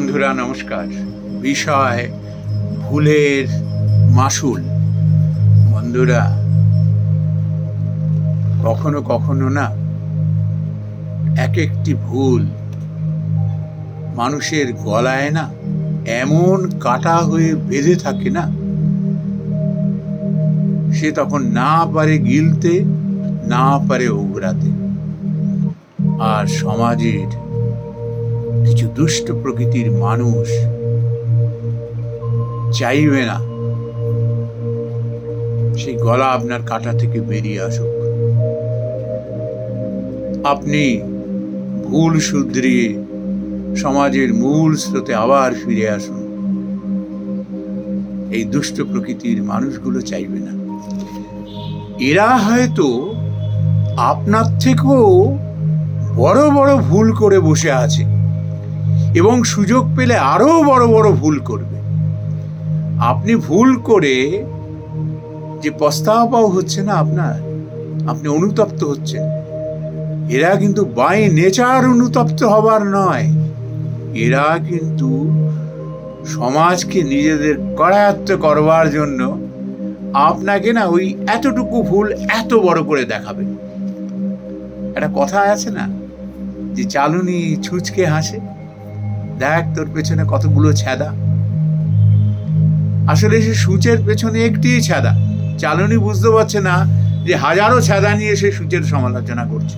বন্ধুরা, নমস্কার। বিষয় ভুলের মাসুল। বন্ধুরা, কখনো কখনো না এক একটি ভুল মানুষের গলায় না এমন কাটা হয়ে বেঁধে থাকে না, সে তখন না পারে গিলতে, না পারে উগরাতে আর সমাজের কিছু দুষ্ট প্রকৃতির মানুষ চাইবে না। সেই গলা আপনার কাটা থেকে বেরিয়ে আসুক। আপনি ভুল শুধরিয়ে সমাজের মূল স্রোতে আবার ফিরে আসুন। এই দুষ্ট প্রকৃতির মানুষগুলো চাইবে না। এরা হয়তো আপনার থেকেও বড় বড় ভুল করে বসে আছে। এবং সুযোগ পেলে আরও বড় বড় ভুল করবে। আপনি ভুল করে যে পস্তাবাও হচ্ছে না আপনার, আপনি অনুতপ্ত হচ্ছেন। এরা কিন্তু বাই নেচার অনুতপ্ত হবার নয়। এরা কিন্তু সমাজকে নিজেদের করায়ত্ত করবার জন্য আপনাকে না ওই এতটুকু ভুল এত বড় করে দেখাবে। একটা কথা আছে না, যে চালুনি ছুঁচকে হাসে। দেখ তোর পেছনে কতগুলো ছ্যাদা আসলে সে সূচের পেছনে একটি ছ্যাদা চালনি বুঝতে পারছে না যে হাজারো ছ্যাদা নিয়ে সে সূচের সমালোচনা করছে।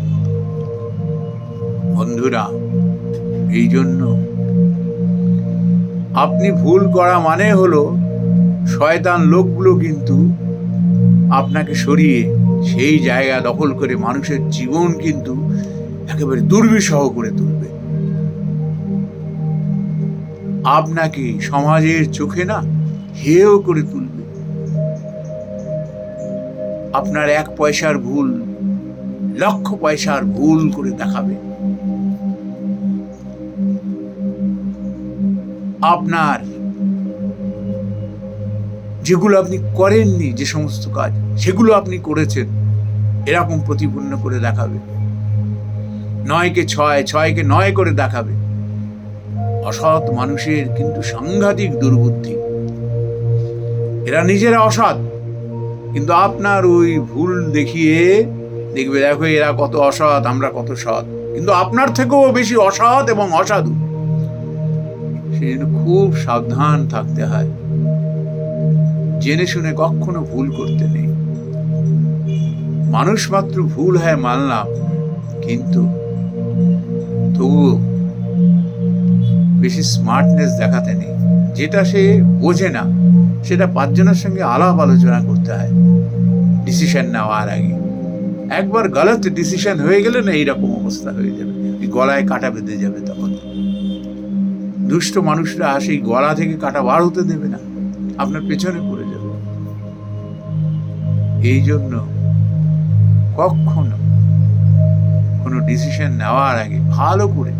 বন্ধুরা, এই জন্য আপনি ভুল করা মানে হলো শয়তান লোকগুলো কিন্তু আপনাকে সরিয়ে সেই জায়গা দখল করে মানুষের জীবন কিন্তু একেবারে দুর্বিষহ করে তুলবে আপনাকে সমাজের চোখে না হেয় করে তুলবে। আপনার এক পয়সার ভুল লক্ষ পয়সার ভুল করে দেখাবে। আপনার যেগুলো আপনি করেননি যে সমস্ত কাজ, সেগুলো আপনি করেছেন, এরকম প্রতিপন্ন করে দেখাবে। নয়কে ছয়, ছয়কে নয় করে দেখাবে। অসৎ মানুষের কিন্তু সাংঘাতিক দুর্বুদ্ধি। এরা নিজেরা অসৎ, কিন্তু আপনার ওই ভুল দেখিয়ে দেখবে, দেখো এরা কত অসৎ, আমরা কত সৎ। কিন্তু আপনার থেকেও বেশি অসৎ এবং অসাধু। সেই জন্য খুব সাবধান থাকতে হয়। জেনে শুনে কখনো ভুল করতে নেই। মানুষ মাত্র ভুল হয় মানলাম, কিন্তু তবুও বেশি স্মার্টনেস দেখাতে নেই। যেটা সে বোঝে না, সেটা পাঁচজনের সঙ্গে আলাপ আলোচনা করতে হয় ডিসিশন নেওয়ার আগে। একবার গলত ডিসিশন হয়ে গেলে না এইরকম অবস্থা হয়ে যাবে। গলায় কাটা বেঁধে যাবে তখন। দুষ্ট মানুষরা সেই গলা থেকে কাটা বার হতে দেবে না। আপনার পেছনে পড়ে যাবে। এই জন্য কখনো কোনো ডিসিশন নেওয়ার আগে ভালো করে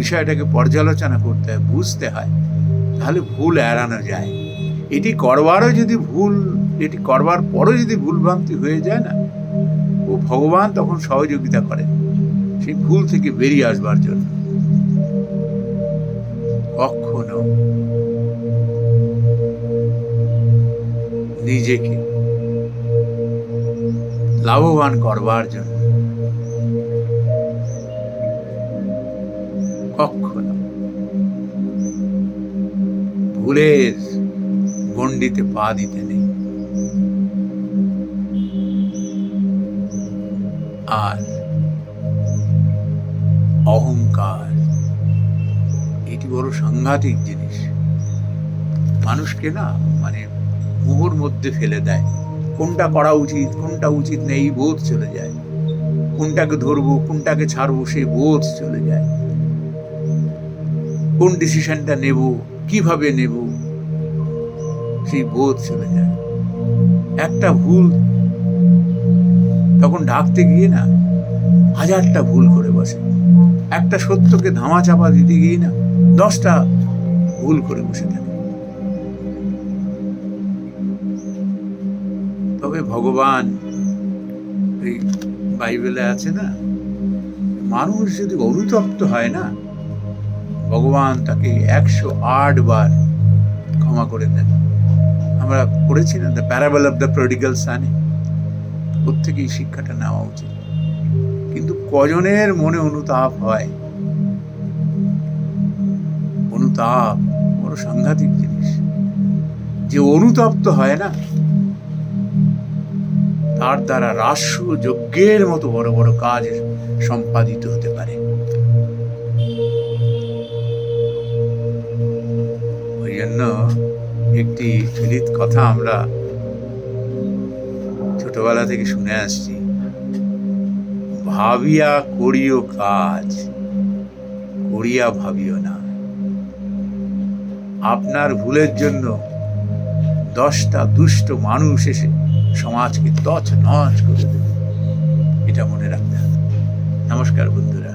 বিষয়টাকে পর্যালোচনা করতে হয়, বুঝতে হয়, তাহলে ভুল এড়ানো যায়। এটি করবারও যদি ভুল, এটি করবার পরও যদি ভুলভ্রান্তি হয়ে যায় না, ও ভগবান তখন সহযোগিতা করেন সেই ভুল থেকে বেরিয়ে আসবার জন্য। কখনো নিজেকে লাভবান করবার জন্য কখনো ভুলের গণ্ডিতে পা দিতে নেই। আর অহংকার, এটি বড় সাংঘাতিক জিনিস। মানুষকে না মানে মোহর মধ্যে ফেলে দেয়। কোনটা করা উচিত, কোনটা উচিত নেই, বোধ চলে যায়। কোনটাকে ধরবো, কোনটাকে ছাড়বো সেই বোধ চলে যায়। কোন ডিসিশনটা নেব, কীভাবে নেব? সেই বোধ চলে যায়। একটা ভুল তখন ঢাকতে গিয়ে না হাজারটা ভুল করে বসে। একটা সত্যকে ধামা চাপা দিতে গিয়ে না দশটা ভুল করে বসে থাকে। তবে ভগবান এই বাইবেলে আছে না, মানুষ যদি অনুতপ্ত হয় না ভগবান তাকে একশো আট বার ক্ষমা করে দেন। আমরা পড়েছি না the parable of the prodigal সানে প্রত্যেকে এই শিক্ষাটা নেওয়া উচিত। কিন্তু কজনের মনে অনুতাপ হয়? অনুতাপ বড় সাংঘাতিক জিনিস। যে অনুতপ্ত হয় না, তার দ্বারা রাস্য যজ্ঞের মতো বড় বড় কাজ সম্পাদিত হতে পারে। জন্য একটি ফিরিত কথা আমরা ছোটবেলা থেকে শুনে আসছি। ভাবিয়া করিও কাজ, করিয়া ভাবিও না। আপনার ভুলের জন্য দশটা দুষ্ট মানুষ এসে সমাজকে তছ নচ করে দেবে। এটা মনে রাখতে হবে। নমস্কার বন্ধুরা।